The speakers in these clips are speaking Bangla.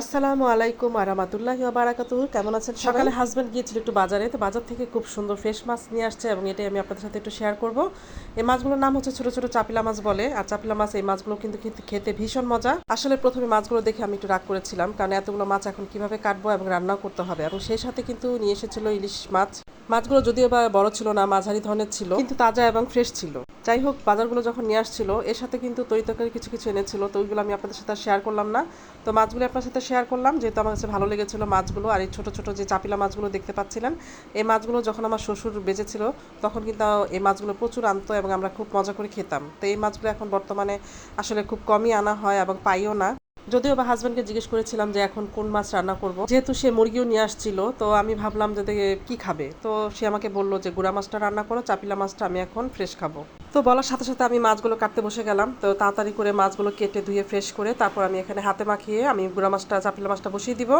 আসসালামু আলাইকুম আরামাতুল্লাহ বারাকাতুহ। কেমন আছেন সকালে হাজব্যান্ড গিয়েছিল একটু বাজারে, তো বাজার থেকে খুব সুন্দর ফ্রেশ মাছ নিয়ে আসছে এবং এটাই আমি আপনাদের সাথে একটু শেয়ার করব। এই মাছগুলোর নাম হচ্ছে ছোট ছোট চাপিলা মাছ বলে, আর চাপিলা মাছ এই মাছগুলো কিন্তু খেতে ভীষণ মজা। আসলে প্রথমে মাছগুলো দেখে আমি একটু রাগ করেছিলাম, কারণ এতগুলো মাছ এখন কীভাবে কাটবো এবং রান্নাও করতে হবে। এবং সেই সাথে কিন্তু নিয়ে এসেছিল ইলিশ মাছ। মাছগুলো যদিও বা বড় ছিল না, মাঝারি ধরনের ছিল, কিন্তু তাজা এবং ফ্রেশ ছিল। যাই হোক, বাজারগুলো যখন নিয়ে আসছিল, এর সাথে কিন্তু তরি কিছু কিছু এনেছিল, তো ওইগুলো আমি আপনাদের সাথে শেয়ার করলাম না। তো মাছগুলো আপনার সাথে শেয়ার করলাম, যেহেতু আমার কাছে ভালো লেগেছিলো মাছগুলো আর এই ছোটো ছোটো যে চাপিলা মাছগুলো দেখতে পাচ্ছিলেন, এই মাছগুলো যখন আমার শ্বশুর বেঁচেছিল, তখন কিন্তু এই মাছগুলো প্রচুর আনতো এবং আমরা খুব মজা করে খেতাম। তো এই মাছগুলো এখন বর্তমানে আসলে খুব কমই আনা হয় এবং পাইও না। যদিও বা হাজব্যান্ডকে জিজ্ঞেস করেছিলাম যে এখন কোন মাছ রান্না করব। যেহেতু সে মুরগিও নিয়ে আসছিল, তো আমি ভাবলাম যে কি খাবে? তো সে আমাকে বলল যে গুড়া মাছটা রান্না করো, চাপিলা মাছটা আমি এখন ফ্রেশ খাব। তো বলার সাথে সাথে আমি মাছগুলো কাটতে বসে গেলাম। তো তাড়াতাড়ি করে মাছগুলো কেটে ধুয়ে ফ্রেশ করে তারপর আমি এখানে হাতে মাখিয়ে আমি গুড়া মাছটা, চাপিলা মাছটা বসিয়ে দিব।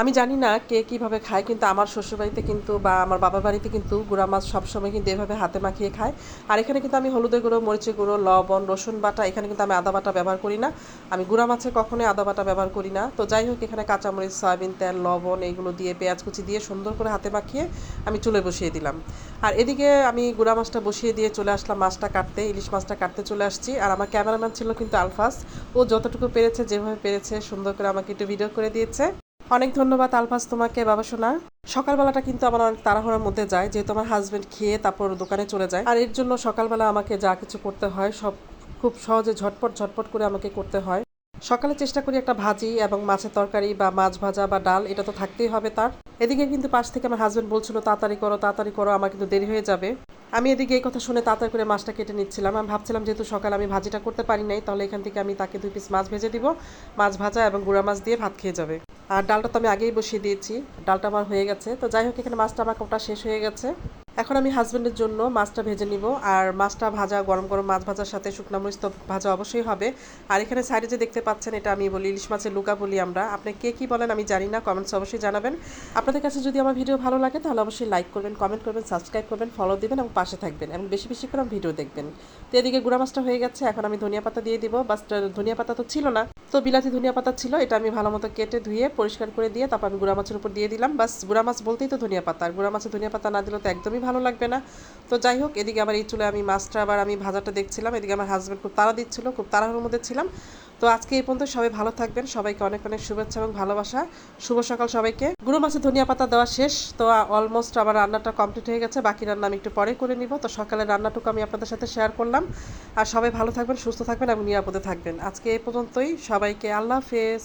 আমি জানি না কে কীভাবে খায়, কিন্তু আমার শ্বশুরবাড়িতে কিন্তু বা আমার বাবার বাড়িতে কিন্তু গুঁড়া মাছ সবসময় কিন্তু এভাবে হাতে মাখিয়ে খায়। আর এখানে কিন্তু আমি হলুদের গুঁড়ো, মরিচের গুঁড়ো, লবণ, রসুন বাটা এখানে কিন্তু আমি আদা বাটা ব্যবহার করি না। আমি গুঁড়া মাছে কখনোই আদা বাটা ব্যবহার করি না। তো যাই হোক, এখানে কাঁচামরিচ, সয়াবিন তেল, লবণ এইগুলো দিয়ে, পেঁয়াজ কুচি দিয়ে সুন্দর করে হাতে মাখিয়ে আমি চুলে বসিয়ে দিলাম। আর এদিকে আমি গুঁড়া মাছটা বসিয়ে দিয়ে চলে আসলাম মাছটা কাটতে, ইলিশ মাছটা কাটতে চলে আসছি। আর আমার ক্যামেরাম্যান ছিল কিন্তু আলফাস ও যতটুকু পেরেছে, যেভাবে পেরেছে সুন্দর করে আমাকে একটু ভিডিও করে দিয়েছে। অনেক ধন্যবাদ আলফাস তোমাকে, বাবা সোনা। সকালবেলাটা কিন্তু আমার অনেক তাড়াহুড়ার মধ্যে যায়, যেহেতু আমার হাজবেন্ড খেয়ে তারপর দোকানে চলে যায়। আর এর জন্য সকালবেলা আমাকে যা কিছু করতে হয়, সব খুব সহজে ঝটপট ঝটপট করে আমাকে করতে হয়। সকালে চেষ্টা করি একটা ভাজি এবং মাছের তরকারি বা মাছ ভাজা বা ডাল, এটা তো থাকতেই হবে তার। এদিকে কিন্তু পাশ থেকে আমার হাজবেন্ড বলছিল, তাড়াতাড়ি করো তাড়াতাড়ি করো, আমার কিন্তু দেরি হয়ে যাবে। আমি এদিকে এই কথা শুনে তাড়াতাড়ি করে মাছটা কেটে নিচ্ছিলাম। আমি ভাবছিলাম, যেহেতু সকালে আমি ভাজিটা করতে পারি নাই, তাহলে এখান থেকে আমি তাকে দুই পিস মাছ ভেজে দিব। মাছ ভাজা এবং গুঁড়া মাছ দিয়ে ভাত খেয়ে যাবে। আর ডালটা তো আমি আগেই বসিয়ে দিয়েছি। ডালটা আমার হয়ে গেছে। তো যাই হোক, এখানে মাছটা আমার কোটা শেষ হয়ে গেছে। এখন আমি হাজব্যান্ডের জন্য মাছটা ভেজে নিব। আর মাছটা ভাজা, গরম গরম মাছ ভাজার সাথে শুকনো মরিচ তো ভাজা অবশ্যই হবে। আর এখানে সাইডে যে দেখতে পাচ্ছেন, এটা আমি বলি ইলিশ মাছের লুকা বলি আমরা। আপনি কে কি বলেন আমি জানি না কমেন্টস অবশ্যই জানাবেন। আপনাদের কাছে যদি আমার ভিডিও ভালো লাগে, তাহলে অবশ্যই লাইক করবেন কমেন্ট করবেন সাবস্ক্রাইব করবেন ফলো দিবেন এবং পাশে থাকবেন এবং বেশি বেশি করে ভিডিও দেখবেন। তো এদিকে গুঁড়া মাছটা হয়ে গেছে, এখন আমি ধনিয়া পাতা দিয়ে দিব। বাস ধনিয়া পাতা তো ছিল না। তো বিলাতি ধনিয়া পাতা ছিল, এটা আমি ভালো মতো কেটে ধুয়ে পরিষ্কার করে দিয়ে তারপর আমি গুঁড়া মাছের উপর দিয়ে দিলাম। বাস গুঁড়া মাছ বলতেই তো ধনিয়া পাতা। আর গুঁড়া মাছে ধনিয়া পাতা না দিলে তো একদমই ভালো লাগবে না। তো যাই হোক, এদিকে আবার এই চুলে আমি মাছটা আবার আমি ভাজাটা দেখছিলাম। এদিকে আমার হাজব্যান্ড খুব তাড়া দিচ্ছিল, খুব তাড়াহুড়োর মধ্যে ছিলাম। তো আজকে এই পর্যন্ত সবাই ভালো থাকবেন, সবাইকে অনেক অনেক শুভেচ্ছা এবং ভালোবাসা। শুভ সকাল সবাইকে। গুঁড়ো মাছে ধনিয়া পাতা দেওয়া শেষ। তো অলমোস্ট আমার রান্নাটা কমপ্লিট হয়ে গেছে। বাকি রান্না আমি একটু পরে করে নিব। তো সকালের রান্নাটুকু আমি আপনাদের সাথে শেয়ার করলাম। আর সবাই ভালো থাকবেন, সুস্থ থাকবেন এবং নিরাপদে থাকবেন। আজকে এই পর্যন্তই। সবাইকে আল্লাহ হাফেজ।